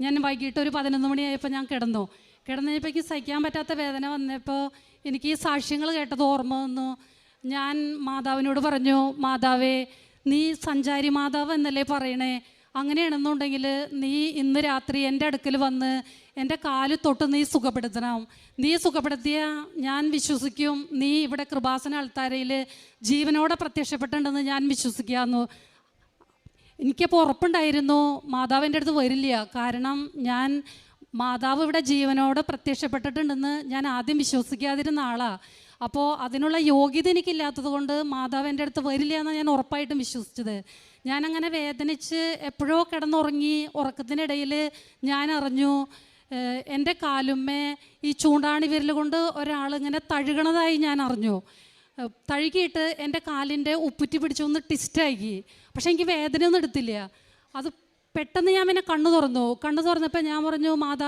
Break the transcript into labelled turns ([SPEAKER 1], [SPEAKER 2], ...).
[SPEAKER 1] ഞാൻ വൈകിട്ട് ഒരു പതിനൊന്ന് മണിയായപ്പോൾ ഞാൻ കിടന്നു. കിടന്നപ്പോഴേക്ക് സഹിക്കാൻ പറ്റാത്ത വേദന വന്നപ്പോൾ എനിക്ക് ഈ സാക്ഷ്യങ്ങൾ കേട്ടത് ഓർമ്മ വന്നു. ഞാൻ മാതാവിനോട് പറഞ്ഞു മാതാവേ നീ സഞ്ചാരി മാതാവ് എന്നല്ലേ പറയണേ? അങ്ങനെയാണെന്നുണ്ടെങ്കിൽ നീ ഇന്ന് രാത്രി എന്റെ അടുക്കൽ വന്ന് എന്റെ കാൽ തൊട്ട് നീ സുഖപ്പെടുത്തണം. നീ സുഖപ്പെടുത്തിയ ഞാൻ വിശ്വസിക്കും. നീ ഇവിടെ കൃപാസന അൾത്താരയിൽ ജീവനോടെ പ്രത്യക്ഷപ്പെട്ടിട്ടുണ്ടെന്ന് ഞാൻ വിശ്വസിക്കാമെന്നു എനിക്കപ്പോൾ ഉറപ്പുണ്ടായിരുന്നു മാതാവിന്റെ അടുത്ത് വരില്ല. കാരണം ഞാൻ മാതാവ് ഇവിടെ ജീവനോട് പ്രത്യക്ഷപ്പെട്ടിട്ടുണ്ടെന്ന് ഞാൻ ആദ്യം വിശ്വസിക്കാതിരുന്ന ആളാണ് അപ്പോൾ അതിനുള്ള യോഗ്യത എനിക്കില്ലാത്തത് കൊണ്ട് മാതാവ് എന്റെ അടുത്ത് വരില്ല എന്ന് ഞാൻ ഉറപ്പായിട്ടും വിശ്വസിച്ചത്. ഞാനങ്ങനെ വേദനിച്ച് എപ്പോഴോ കിടന്നുറങ്ങി ഉറക്കത്തിനിടയിൽ ഞാൻ അറിഞ്ഞു എന്റെ കാലുമ്മേ ഈ ചൂണ്ടാണി വിരൽ കൊണ്ട് ഒരാൾ ഇങ്ങനെ തഴുകണതായി ഞാൻ അറിഞ്ഞു. തഴുകിയിട്ട് എന്റെ കാലിന്റെ ഉപ്പുറ്റി പിടിച്ചൊന്ന് ടിസ്റ്റാക്കി പക്ഷെ എനിക്ക് വേദനയൊന്നും എടുത്തില്ല. അത് പെട്ടെന്ന് ഞാൻ പിന്നെ കണ്ണു തുറന്നു. കണ്ണു തുറന്നപ്പോൾ ഞാൻ പറഞ്ഞു മാതാ